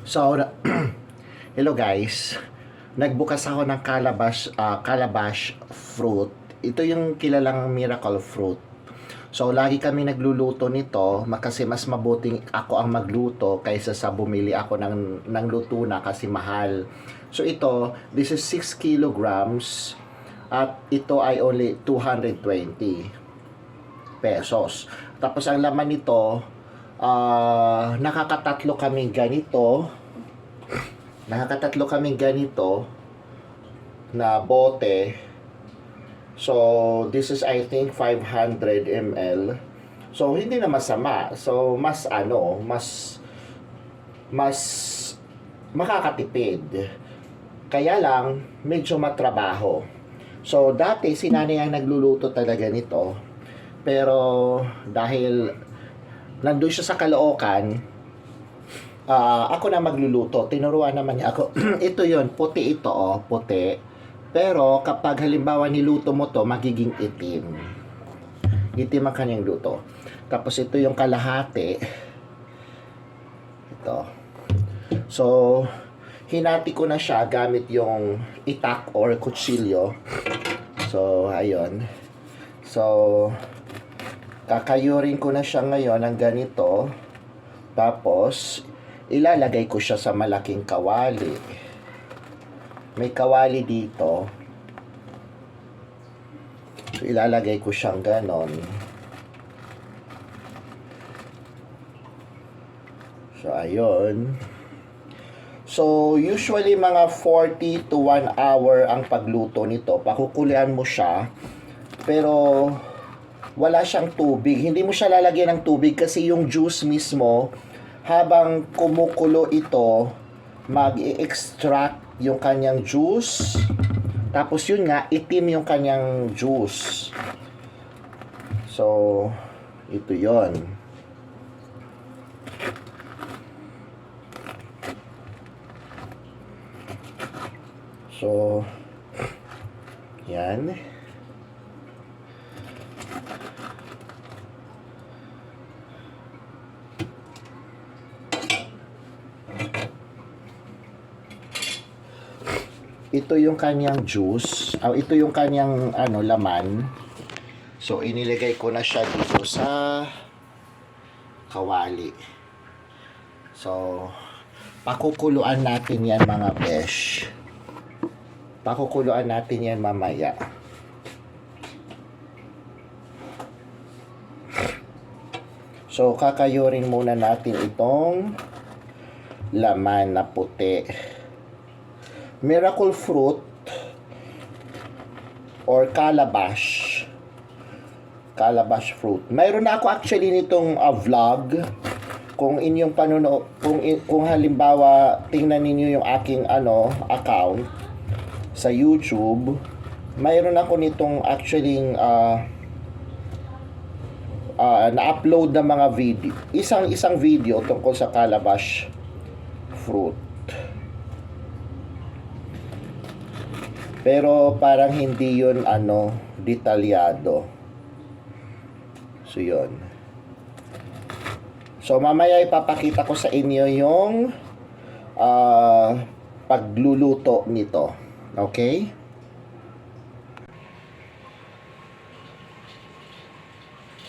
So, hello guys. Nagbukas ako ng calabash, ah, calabash fruit. Ito yung kilalang miracle fruit. So, lagi kami nagluluto nito kasi mas mabuting ako ang magluto kaysa sa bumili ako ng, ng luto na kasi mahal. So, ito, this is 6 kilograms at ito ay only 220 pesos. Tapos, ang laman nito, ah nakakatatlo kami ganito. Nakakatatlo kami ganito na bote. So, this is I think 500 ml. So, hindi na masama. So, mas ano, mas mas makakatipid. Kaya lang, medyo matrabaho. So, dati si nanay ang nagluluto talaga nito. Pero, dahil nandun siya sa Caloocan, ah, ako na magluluto. Tinuruan naman niya ako. ito yon puti ito, oh, puti. Pero kapag halimbawa niluto mo to, magiging itim. Itim ang kanyang luto. Tapos ito yung kalahati. Ito. So, hinati ko na siya gamit yung itak or kutsilyo. So, ayun. So, kakayurin ko na siya ngayon ng ganito. Tapos, ilalagay ko siya sa malaking kawali. May kawali dito. So, ilalagay ko siyang ganon. So, ayun. So, usually mga 40 to 1 hour ang pagluto nito. Pakukulian mo siya. Pero, wala siyang tubig. Hindi mo siya lalagyan ng tubig kasi yung juice mismo, habang kumukulo ito, mag-extract yung kanyang juice. Tapos yun nga, itim yung kanyang juice. So, ito yon. So, yan. Ito yung kanyang juice, ah, ito yung kanyang ano laman. So inilagay ko na siya dito sa kawali. So pakukuluan natin yan mga besh. Pakukuluan natin yan mamaya. So kakayurin muna natin itong laman na puti miracle fruit or calabash. Calabash fruit. Mayroon na ako actually nitong uh, vlog. Kung inyong panuno kung kung halimbawa tingnan ninyo yung aking ano account sa YouTube mayroon ako nitong actually uh, uh, na-upload na mga video isang isang video tungkol sa calabash fruit Pero parang hindi yun ano, detalyado. So yun. So mamaya ipapakita ko sa inyo yung ah, pagluluto nito. Okay?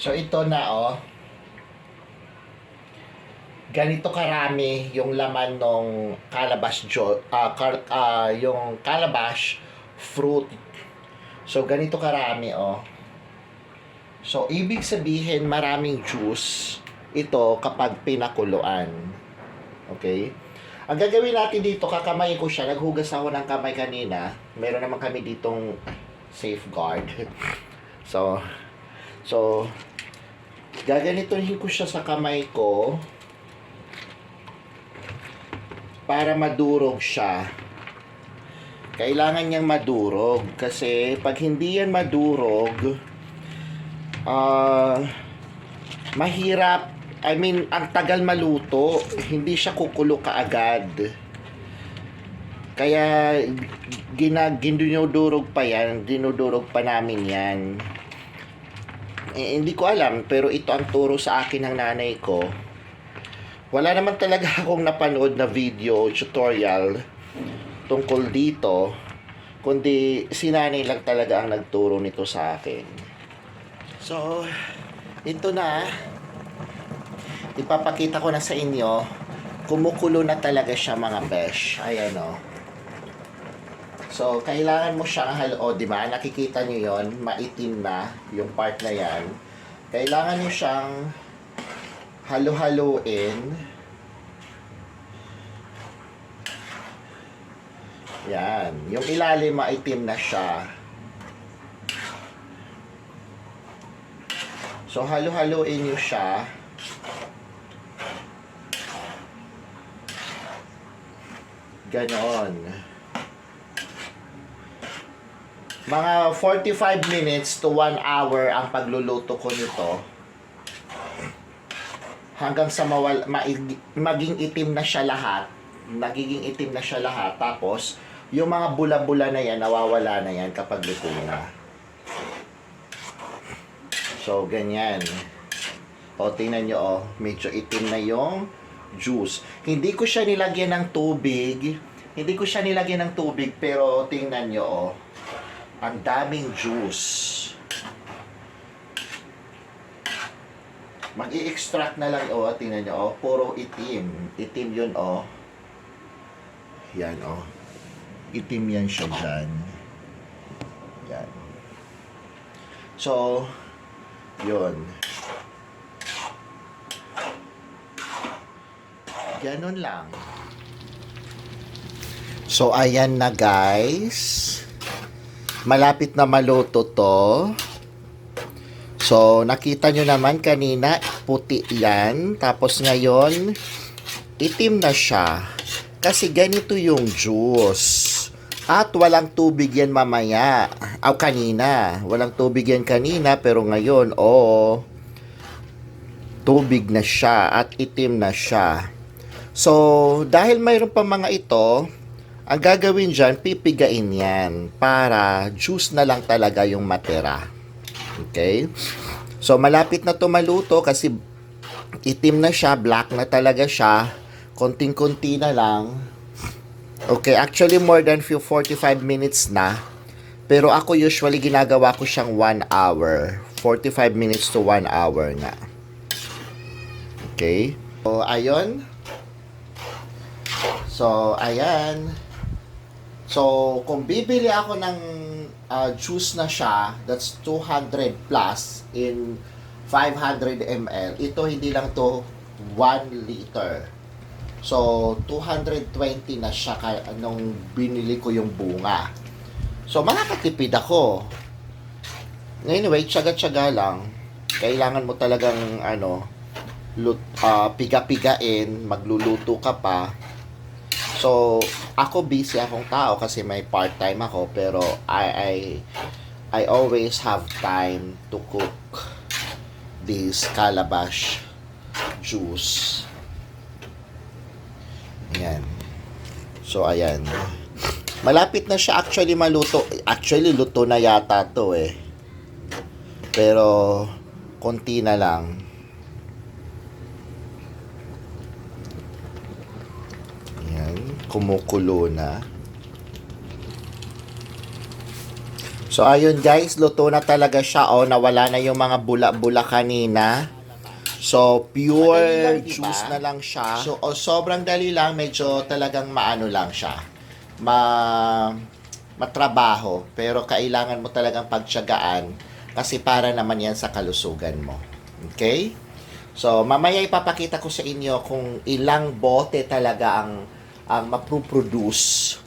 So ito na oh. Ganito karami yung laman ng calabash jo ah kar- ah, yung calabash fruit. So, ganito karami, oh. So, ibig sabihin, maraming juice ito kapag pinakuluan. Okay? Ang gagawin natin dito, kakamayin ko siya. Naghugas ako ng kamay kanina. Meron naman kami ditong safeguard. So, so, gaganituhin ko siya sa kamay ko para madurog siya kailangan niyang madurog. Kasi pag hindi yan madurog ah mahirap I mean ang tagal maluto hindi siya kukulo kaagad. Kaya gina, dinudurog pa yan dinudurog pa namin yan. Eh, hindi ko alam pero ito ang turo sa akin ng nanay ko. Wala naman talaga akong napanood na video tutorial tungkol dito kundi si nanay lang talaga ang nagturo nito sa akin. So ito na. Ipapakita ko na sa inyo kumukulo na talaga siya mga besh. Ayan o so kailangan mo siyang halo o di ba? Nakikita nyo yon maitim na yung part na yan. Kailangan nyo siyang halo-haloin Yan. Yung ilalim maitim na siya. So, halo-haloin nyo siya. Ganon. Mga 45 minutes to 1 hour ang pagluluto ko nito. Hanggang sa mawal, maig, maging itim na siya lahat. Nagiging itim na siya lahat. Tapos, yung mga bula-bula na yan, nawawala na yan kapag luto na. So, ganyan. O, tingnan nyo, oh, medyo itim na yung juice. Hindi ko siya nilagyan ng tubig. Hindi ko siya nilagyan ng tubig, pero tingnan nyo, oh. Ang daming juice. Mag-i-extract na lang, oh, tingnan nyo, oh. Puro itim. Itim yun, oh. Yan, oh. Itim yan siya dyan. Yan. So, yun. Ganon lang. So, ayan na guys. Malapit na maluto to. So, nakita nyo naman kanina, puti yan. Tapos ngayon, itim na siya. Kasi ganito yung juice. At walang tubig yan mamaya. Aw, kanina. Walang tubig yan kanina, pero ngayon, oo. tubig na siya at itim na siya. So, dahil mayroon pa mga ito, ang gagawin dyan, pipigain yan para juice na lang talaga yung matira. Okay? So, malapit na tumaluto kasi itim na siya, black na talaga siya. Konting-konti na lang. Okay, actually more than few 45 minutes na. Pero ako usually ginagawa ko siyang 1 hour. 45 minutes to 1 hour nga. Okay? So, ayun. So, ayan. So, kung bibili ako ng uh, juice na siya, that's 200 plus in 500 ml. Ito hindi lang to 1 liter. So, 220 na siya nung binili ko yung bunga. So, makakatipid ako. Anyway, tsaga-tsaga lang. Kailangan mo talagang, ano, lut, ah, piga-pigain, magluluto ka pa. So, ako busy akong tao kasi may part-time ako, pero I, I, I always have time to cook this calabash juice. Ayan. So, ayan. Malapit na siya actually maluto. Actually, luto na yata to eh. Pero, konti na lang. Ayan. Kumukulo na. So, ayun guys, luto na talaga siya. O, nawala na yung mga bula-bula kanina. So, pure lang, diba? juice na lang siya. So, o, sobrang dali lang. Medyo talagang maano lang siya. Ma matrabaho. Pero kailangan mo talagang pagtyagaan kasi para naman yan sa kalusugan mo. Okay? So, mamaya ipapakita ko sa inyo kung ilang bote talaga ang ang maproproduce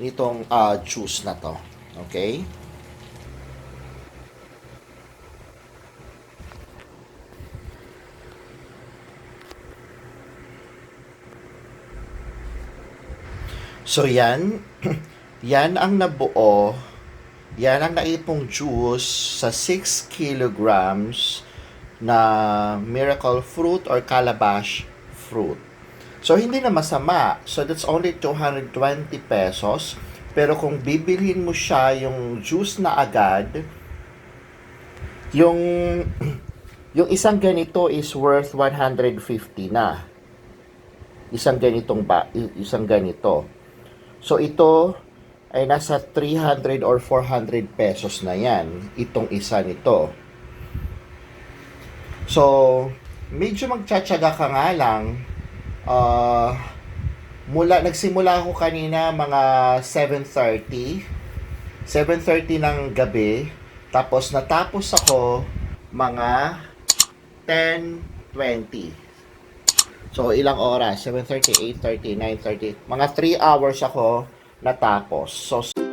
nitong ah, juice na to. Okay? So yan, yan ang nabuo, yan ang naipong juice sa 6 kilograms na miracle fruit or calabash fruit. So hindi na masama. So that's only 220 pesos. Pero kung bibilhin mo siya yung juice na agad, yung yung isang ganito is worth 150 na. isang ganitong ba, isang ganito. So ito ay nasa 300 or 400 pesos na yan, itong isa nito. So, medyo magtsatsaga ka nga lang. Ah, mula, nagsimula ako kanina mga 7.30. 7.30 ng gabi. Tapos natapos ako mga 10.20. So, ilang oras? 7.30, 8.30, 9.30. Mga 3 hours ako natapos. So,